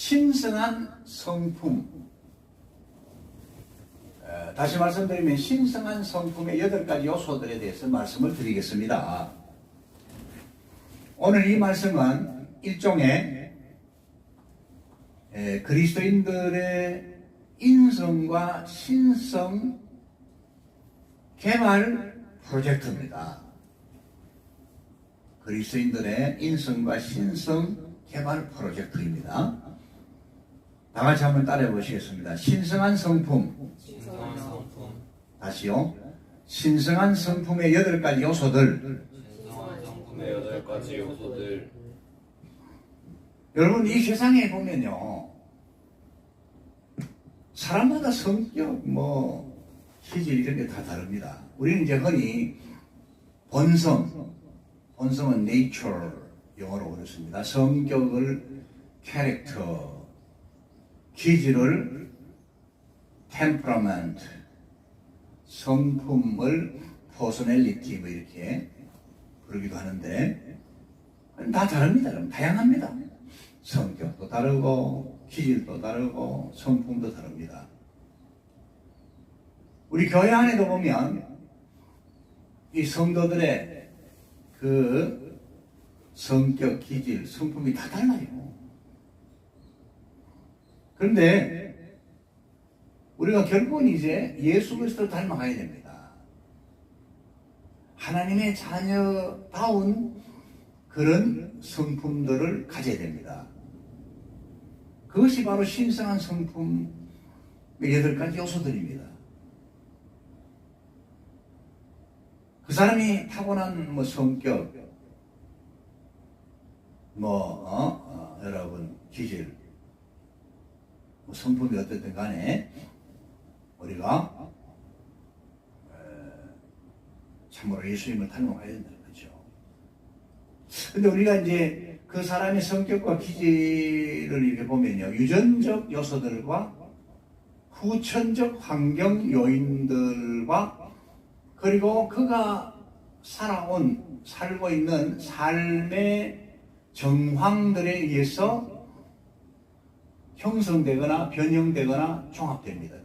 신성한 성품. 에, 다시 말씀드리면 신성한 성품의 여덟 가지 요소들에 대해서 말씀을 드리겠습니다. 오늘 이 말씀은 일종의 에, 그리스도인들의 인성과 신성 개발 프로젝트입니다. 그리스도인들의 인성과 신성 개발 프로젝트입니다. 다 같이 한번 따라해 보시겠습니다. 신성한 성품, 신성한 성품, 다시요. 신성한 성품의 여덟 가지 요소들. 신성한 성품의 여덟 가지 요소들, 여러분 이 세상에 보면요. 사람마다 성격, 뭐 기질 이런 게 다 다릅니다. 우리는 이제 흔히 본성, 본성은 nature 영어로 그렇습니다. 성격을 캐릭터, 기질을 temperament, 성품을 personality 뭐 이렇게 부르기도 하는데 다 다릅니다. 그럼 다양합니다. 성격도 다르고 기질도 다르고 성품도 다릅니다. 우리 교회 안에도 보면 이 성도들의 그 성격, 기질, 성품이 다 달라요. 그런데 우리가 결국은 이제 예수 그리스도를 닮아가야 됩니다. 하나님의 자녀다운 그런 성품들을 가져야 됩니다. 그것이 바로 신성한 성품의 여덟 가지 요소들입니다. 그 사람이 타고난 뭐 성격, 뭐 어? 어, 여러분 기질, 뭐 성품이 어떻든 간에 우리가 에, 참으로 예수님을 닮아가야 된다는 거죠. 근데 우리가 이제 그 사람의 성격과 기질을 이렇게 보면요. 유전적 요소들과 후천적 환경 요인들과 그리고 그가 살아온, 살고 있는 삶의 정황들에 의해서 형성되거나 변형되거나 종합됩니다.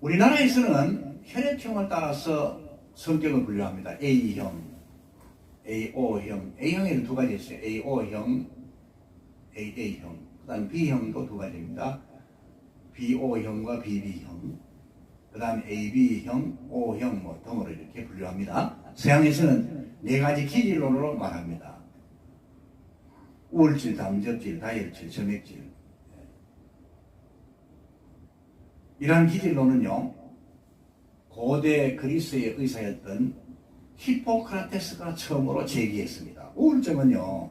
우리나라에서는 혈액형을 따라서 성격을 분류합니다. A형, AO형, A형에는 두 가지 있어요. AO형, AA형, 그 다음 B형도 두 가지입니다. BO형과 BB형, 그 다음 AB형, O형 뭐 등으로 이렇게 분류합니다. 서양에서는 네 가지 기질론으로 말합니다. 우울질, 담접질, 다혈질, 점액질. 예. 이러한 기질론은요, 고대 그리스의 의사였던 히포크라테스가 처음으로 제기했습니다. 우울증은요,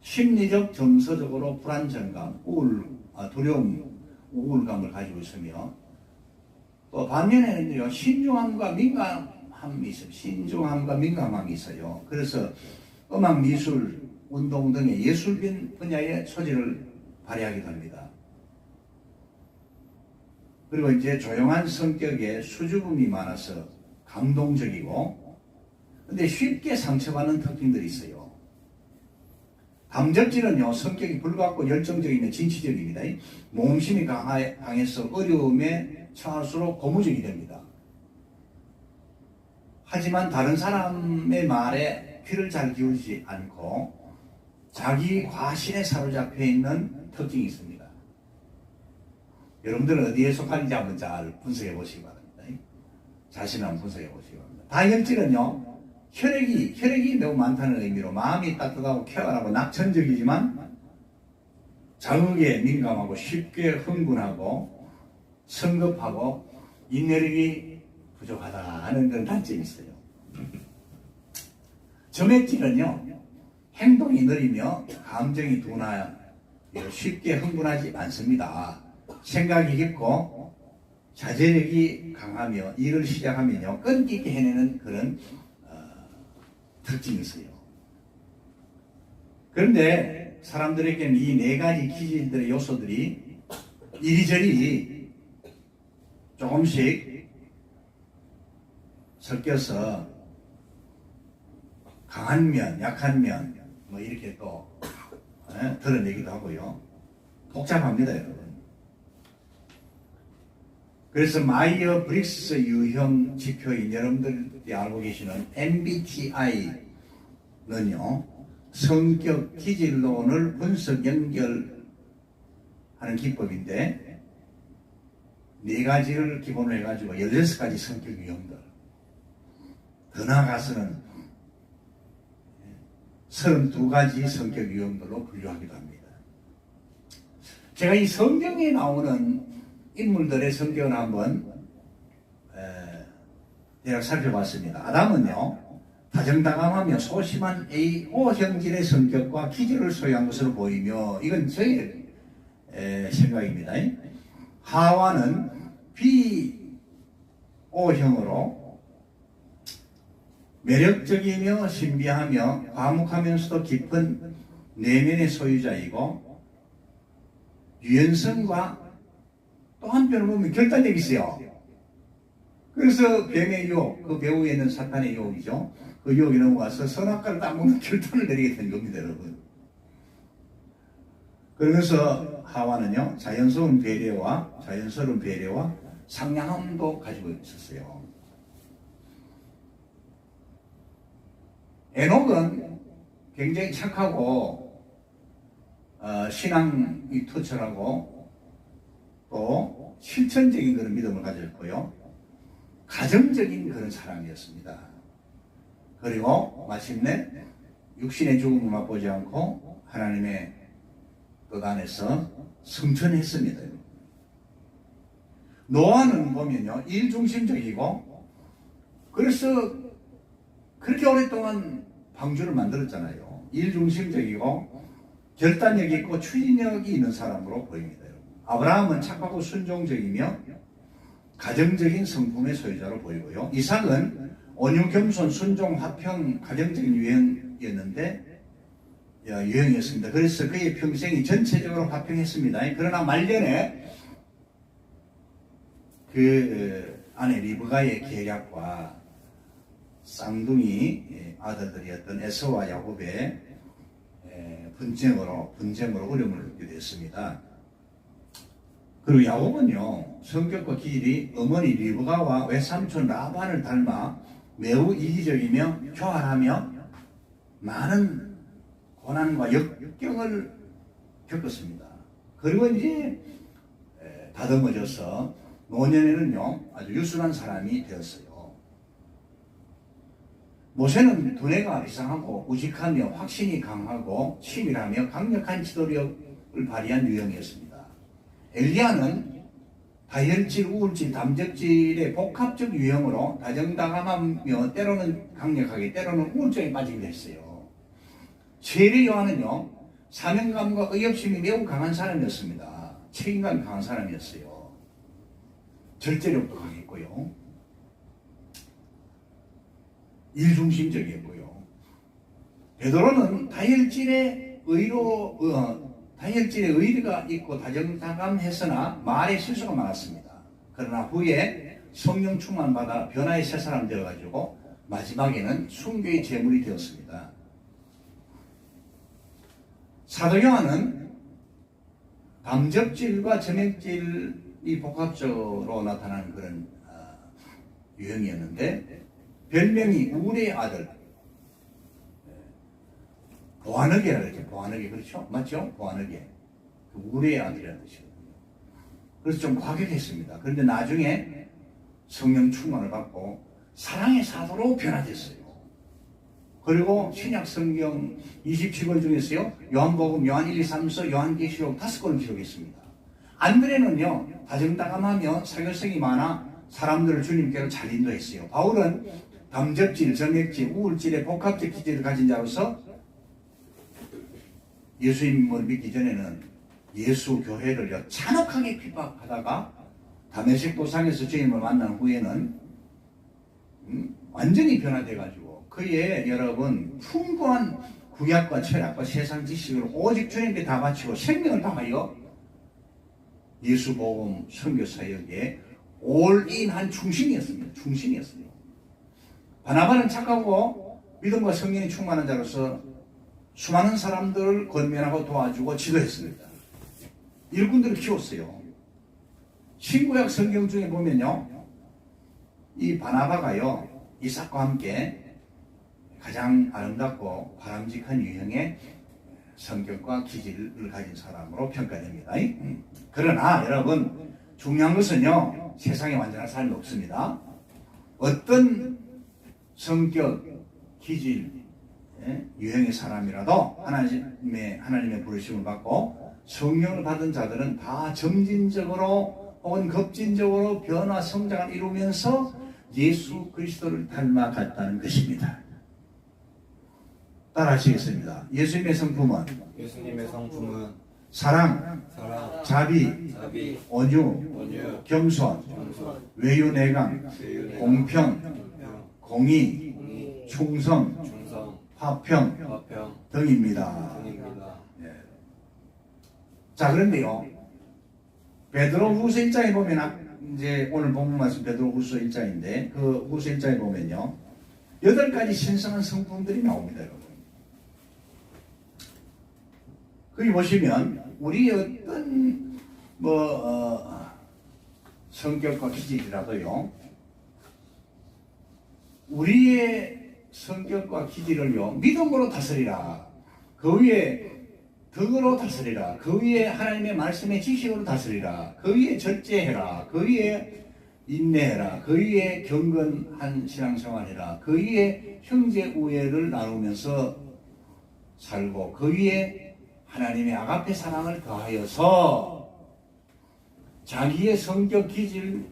심리적 정서적으로 불안정감, 우울, 아, 두려움, 우울감을 가지고 있으며 또 반면에는요 신중함과 민감함이 있어요. 신중함과 민감함이 있어요. 그래서 음악, 미술, 운동 등의 예술 분야의 소질을 발휘하기도 합니다. 그리고 이제 조용한 성격에 수줍음이 많아서 감동적이고 근데 쉽게 상처받는 특징들이 있어요. 감정질은요 성격이 불같고 열정적이며 진취적입니다. 몸심이 강해서 어려움에 처할수록 고무적이 됩니다. 하지만 다른 사람의 말에 귀를 잘 기울이지 않고 자기 과신에 사로잡혀 있는 특징이 있습니다. 여러분들은 어디에 속하는지 한번 잘 분석해 보시기 바랍니다. 자신을 한번 분석해 보시기 바랍니다. 다혈질은요, 혈액이, 혈액이 매우 많다는 의미로 마음이 따뜻하고 쾌활하고 낙천적이지만 자극에 민감하고 쉽게 흥분하고 성급하고 인내력이 부족하다는 그런 단점이 있어요. 점액질은요, 행동이 느리며 감정이 둔하여 쉽게 흥분하지 않습니다. 생각이 깊고 자제력이 강하며 일을 시작하면요 끈기 있게 해내는 그런 어, 특징이 있어요. 그런데 사람들에게는 이 네 가지 기질들의 요소들이 이리저리 조금씩 섞여서 강한 면, 약한 면, 뭐 이렇게 또 예, 드러내기도 하고요. 복잡합니다, 여러분. 그래서 마이어 브릭스 유형 지표인 여러분들이 알고 계시는 MBTI는요, 성격 기질론을 분석 연결하는 기법인데, 네 가지를 기본으로 해가지고 16가지 성격 유형들. 더 나아가서는 32가지 성격 유형들로 분류하기도 합니다. 제가 이 성경에 나오는 인물들의 성격을 한번 에, 대략 살펴봤습니다. 아담은요, 다정다감하며 소심한 A5 형질의 성격과 기질을 소유한 것으로 보이며, 이건 에, 생각입니다. 하와는 B5형으로 매력적이며 신비하며 과묵하면서도 깊은 내면의 소유자이고 유연성과 또 한편으로 보면 결단력이세요. 그래서 뱀의 유혹, 그 배후에 있는 사탄의 유혹이죠. 그 유혹이 넘어와서 선악과를 딱 먹는 결단을 내리게 된 겁니다, 여러분. 그러면서 하와는요, 자연스러운 배려와, 자연스러운 배려와 상냥함도 가지고 있었어요. 에녹은 굉장히 착하고 어, 신앙이 투철하고 또 실천적인 그런 믿음을 가졌고요. 가정적인 그런 사람이었습니다. 그리고 마침내 육신의 죽음을 맛보지 않고 하나님의 뜻 안에서 성천했습니다. 노아는 보면요, 일중심적이고, 그래서 그렇게 오랫동안 방주를 만들었잖아요. 일중심적이고 결단력 있고 추진력이 있는 사람으로 보입니다. 여러분. 아브라함은 착하고 순종적이며 가정적인 성품의 소유자로 보이고요. 이삭은 온유, 겸손, 순종, 화평, 가정적인 유형이었는데 야, 유형이었습니다. 그래서 그의 평생이 전체적으로 화평했습니다. 그러나 말년에 그 아내 리브가의 계략과 쌍둥이 예, 아들들이었던 에서와 야곱의 예, 분쟁으로 분쟁으로 어려움을 겪게 됐습니다. 그리고 야곱은요 성격과 기질이 어머니 리브가와 외삼촌 라반을 닮아 매우 이기적이며 교활하며 많은 고난과 역 경을 겪었습니다. 그리고 이제 에, 다듬어져서 노년에는요 아주 유순한 사람이 되었어요. 모세는 두뇌가 이상하고 우직하며 확신이 강하고 치밀하며 강력한 지도력을 발휘한 유형이었습니다. 엘리야는 다혈질, 우울질, 담적질의 복합적 유형으로 다정다감하며 때로는 강력하게 때로는 우울증에 빠지기도 했어요. 세례 요한은요 사명감과 의협심이 매우 강한 사람이었습니다. 책임감이 강한 사람이었어요. 절제력도 강했고요. 일중심적이었고요. 베드로는 다혈질의 의로 어, 다혈질의 의리가 있고 다정다감했으나 말에 실수가 많았습니다. 그러나 후에 성령 충만 받아 변화의 새 사람 되어 가지고 마지막에는 순교의 제물이 되었습니다. 사도 요한은 담적질과 점액질이 복합적으로 나타나는 그런 어, 유형이었는데 별명이 우리의 아들. 보안하게라 그러죠. 보안하게. 그렇죠? 맞죠? 보안하게. 그 우리의 아들이라는 뜻이거든요. 그래서 좀 과격했습니다. 그런데 나중에 성령 충만을 받고 사랑의 사도로 변화됐어요. 그리고 신약 성경 27권 중에서요, 요한복음, 요한 1, 2, 3서, 요한계시록 다섯 권을 기록했습니다. 안드레는요, 다정다감하며 사교성이 많아 사람들을 주님께로 잘 인도했어요. 바울은 담적질, 점액질, 우울질의 복합적 기질을 가진 자로서 예수님을 믿기 전에는 예수 교회를 잔혹하게 핍박하다가 다메섹 도상에서 주님을 만난 후에는 음, 완전히 변화돼가지고 그의 여러분 풍부한 구약과 철학과 세상 지식을 오직 주님께 다 바치고 생명을 다하여 예수 복음 선교 사역에 올인한 충신이었습니다. 충신이었어요. 바나바는 착하고 믿음과 성령이 충만한 자로서 수많은 사람들을 건면하고 도와주고 지도했습니다. 일꾼들을 키웠어요. 신구약 성경 중에 보면요. 이 바나바가요. 이삭과 함께 가장 아름답고 바람직한 유형의 성격과 기질을 가진 사람으로 평가됩니다. 음. 그러나 여러분 중요한 것은요. 세상에 완전한 사람이 없습니다. 어떤 성격, 기질, 예, 유형의 사람이라도 하나님의 하나님의 부르심을 받고 성령을 받은 자들은 다 점진적으로 혹은 급진적으로 변화 성장을 이루면서 예수 그리스도를 닮아갔다는 것입니다. 따라하시겠습니다. 예수님의 성품은 예수님의 성품은 사랑, 사랑, 자비, 자비, 온유, 온유, 겸손, 겸손, 외유내강, 외유내강, 공평, 공의, 충성, 충성, 화평 화평 등입니다. 등입니다. 예. 자 그런데요 베드로 후서 1장에 보면 아- 이제 오늘 본문 말씀 베드로 후서 1장인데 그 후서 1장에 보면요 여덟 가지 신성한 성품들이 나옵니다 여러분 거기 보시면 우리 어떤 뭐 어, 성격과 기질이라도요 우리의 성격과 기질을요 믿음으로 다스리라 그 위에 덕으로 다스리라. 그 위에 하나님의 말씀의 지식으로 다스리라. 그 위에 절제해라. 그 위에 인내해라. 그 위에 경건한 신앙생활해라. 그 위에 형제 우애를 나누면서 살고 그 위에 하나님의 아가페 사랑을 더하여서 자기의 성격 기질을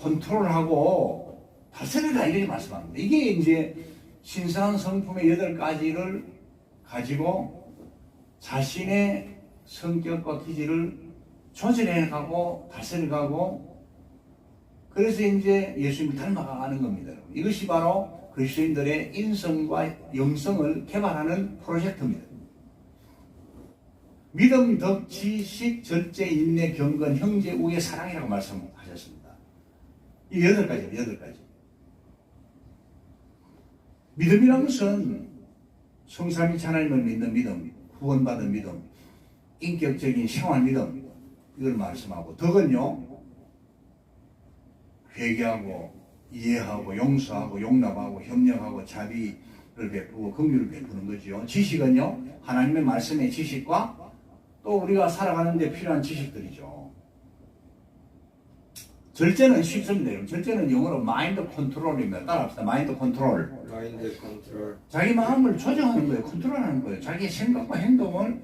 컨트롤하고 다스리라 이렇게 말씀합니다. 이게 이제 신성한 성품의 여덟 가지를 가지고 자신의 성격과 기질을 조절해가고 다스려가고 그래서 이제 예수님을 닮아가는 겁니다. 이것이 바로 그리스도인들의 인성과 영성을 개발하는 프로젝트입니다. 믿음, 덕, 지식, 절제, 인내, 경건, 형제, 우애, 사랑이라고 말씀하셨습니다. 이 여덟 가지입니다. 여덟 가지. 믿음이라는 것은 성삼위 하나님을 믿는 믿음, 구원받은 믿음, 인격적인 생활 믿음 이걸 말씀하고 덕은요 회개하고 이해하고 용서하고 용납하고 협력하고 자비를 베푸고 긍휼을 베푸는 거지요. 지식은요 하나님의 말씀의 지식과 또 우리가 살아가는데 필요한 지식들이죠. 절제는 쉽습니다. 절제는 영어로 마인드 컨트롤입니다. 따라합시다. 마인드 컨트롤. 마인드 컨트롤, 자기 마음을 조정하는 거예요. 컨트롤하는 거예요. 자기 생각과 행동을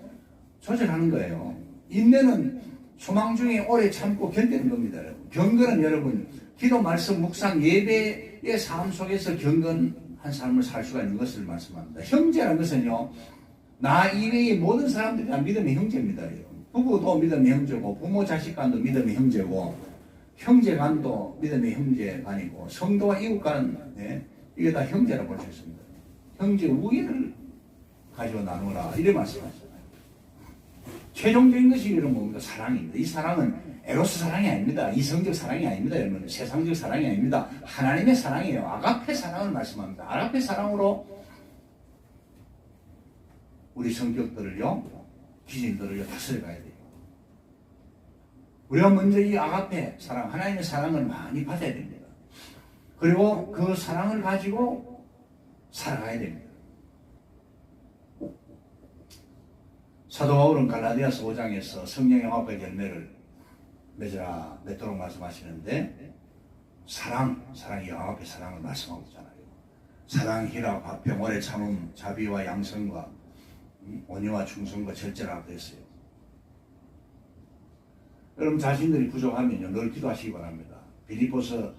조절하는 거예요. 인내는 소망 중에 오래 참고 견디는 겁니다. 경건은 여러분 기도 말씀 묵상 예배의 삶 속에서 경건한 삶을 살 수가 있는 것을 말씀합니다. 형제라는 것은요. 나 이외의 모든 사람들이 다 믿음의 형제입니다. 부부도 믿음의 형제고 부모 자식 간도 믿음의 형제고 형제 간도 믿음의 형제 간이고 성도와 이웃 간 네, 이게 다 형제라고 볼 수 있습니다. 형제 우애를 가지고 나누라 이래 말씀하셨잖아요. 최종적인 것이 이런 뭡니까? 사랑입니다. 이 사랑은 에로스 사랑이 아닙니다. 이성적 사랑이 아닙니다. 여러분 세상적 사랑이 아닙니다. 하나님의 사랑이에요. 아가페 사랑을 말씀합니다. 아가페 사랑으로 우리 성격들을요, 기질들을요 다스려 가야 돼요. 우리가 먼저 이 아가페 사랑, 하나님의 사랑을 많이 받아야 됩니다. 그리고 그 사랑을 가지고 살아가야 됩니다. 사도 바울은 갈라디아서 5장에서 성령의 가지 열매를 맺으라 맺도록 말씀하시는데 사랑, 사랑이 아홉의 사랑을 말씀하고 있잖아요. 사랑, 희락, 화평, 오래 참음, 자비와 양성과 음, 온유와 충성과 절제라고 했어요. 여러분 자신들이 부족하면요 늘 기도하시기 바랍니다. 빌리포서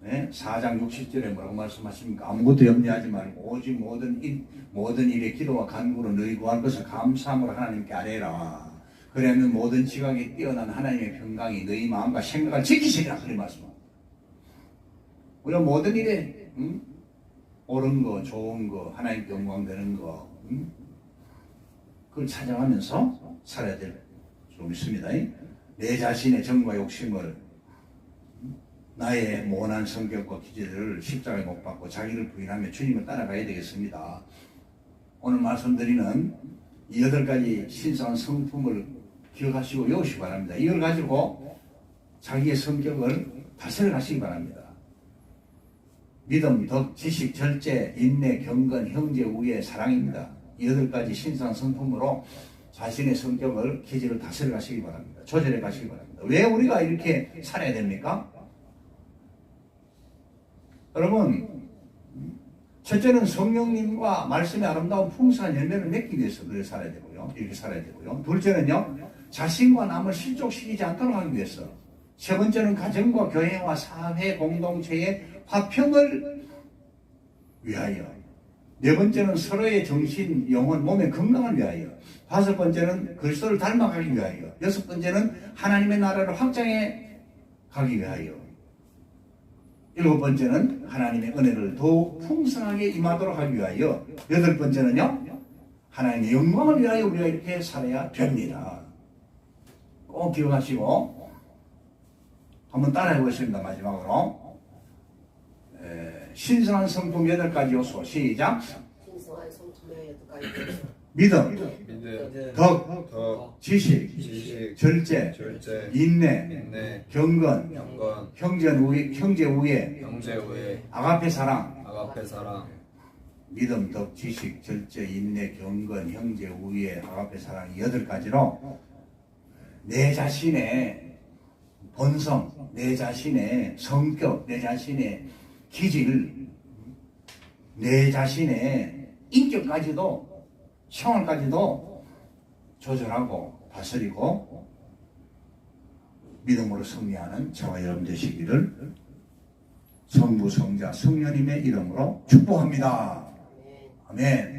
네? 4장 60절에 뭐라고 말씀하십니까? 아무것도 염려하지 말고 오직 모든 일, 모든 일에 기도와 간구로 너희 구할 것을 감사함으로 하나님께 아뢰라. 그러면 모든 지각에 뛰어난 하나님의 평강이 너희 마음과 생각을 지키시리라 그런 말씀합니다. 우리가 모든 일에 음? 옳은 거, 좋은 거, 하나님께 영광 되는 거 음? 그걸 찾아가면서 살아야 될줄 믿습니다. 내 자신의 정과 욕심을 나의 모난 성격과 기질을 십자가에 못 박고 자기를 부인하며 주님을 따라가야 되겠습니다. 오늘 말씀드리는 이 여덟 가지 신성한 성품을 기억하시고 외우시기 바랍니다. 이걸 가지고 자기의 성격을 다스려 가시기 바랍니다. 믿음, 덕, 지식, 절제, 인내, 경건, 형제, 우애, 사랑입니다. 이 여덟 가지 신성 성품으로 자신의 성격을 기질을 다스려 가시기 바랍니다. 조절해 가시기 바랍니다. 왜 우리가 이렇게 살아야 됩니까? 여러분, 첫째는 성령님과 말씀의 아름다운 풍성한 열매를 맺기 위해서 그렇게 살아야 되고요. 이렇게 살아야 되고요. 둘째는요, 자신과 남을 실족시키지 않도록 하기 위해서. 세 번째는 가정과 교회와 사회 공동체의 화평을 위하여. 네 번째는 서로의 정신, 영혼, 몸의 건강을 위하여. 다섯 번째는 그리스도를 닮아가기 위하여. 여섯 번째는 하나님의 나라를 확장해 가기 위하여. 일곱 번째는 하나님의 은혜를 더욱 풍성하게 임하도록 하기 위하여. 여덟 번째는요, 하나님의 영광을 위하여 우리가 이렇게 살아야 됩니다. 꼭 기억하시고, 한번 따라해 보겠습니다. 마지막으로. 에, 신성한 성품 여덟 가지 요소. 시작. 신성한 성품의 여덟 가지 믿음, 믿음, 덕, 덕, 지식, 지식, 절제, 절제, 인내, 인내, 경건, 경건, 형제 우애, 형제 우애, 형제 우애, 아가페 사랑, 아가페 사랑, 믿음, 덕, 지식, 절제, 인내, 경건, 형제, 우애, 아가페 사랑 이 여덟 가지로 내 자신의 본성, 내 자신의 성격, 내 자신의 기질, 내 자신의 인격까지도 생활까지도 조절하고 다스리고 믿음으로 승리하는 저와 여러분 되시기를 성부, 성자, 성령님의 이름으로 축복합니다. 네. 아멘.